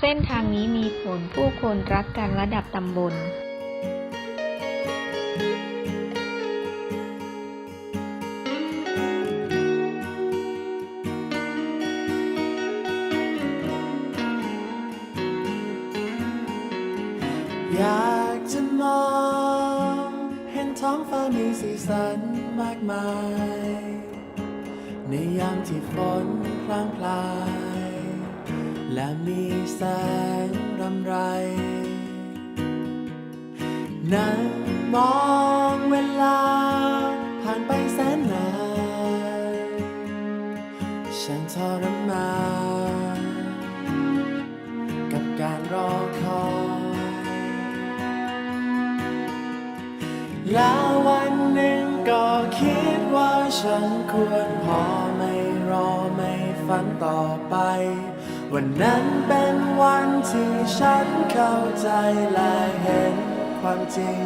เส้นทางนี้มีผลผู้คนรักกันระดับตำบล อยากจะมอง เห็นท้องฟ้ามีสีสันมากมาย ในยามที่ฝนพลางพลาย และมีแสงรำไร นั่งมองเวลา ผ่านไปแสนนาน ฉันทรมานกับการรอคอยแล้ววันหนึ่งก็คิดว่าฉันควรพอไม่รอไม่ ฝันต่อไป วันนั้นเป็นวันที่ฉันเข้าใจและเห็นความจริง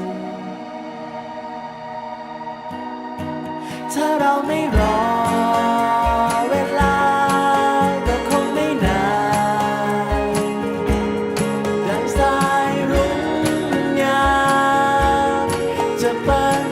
ถ้าเราไม่รอเวลาก็คงไม่นานดังสายรุ้งงามจะเปิด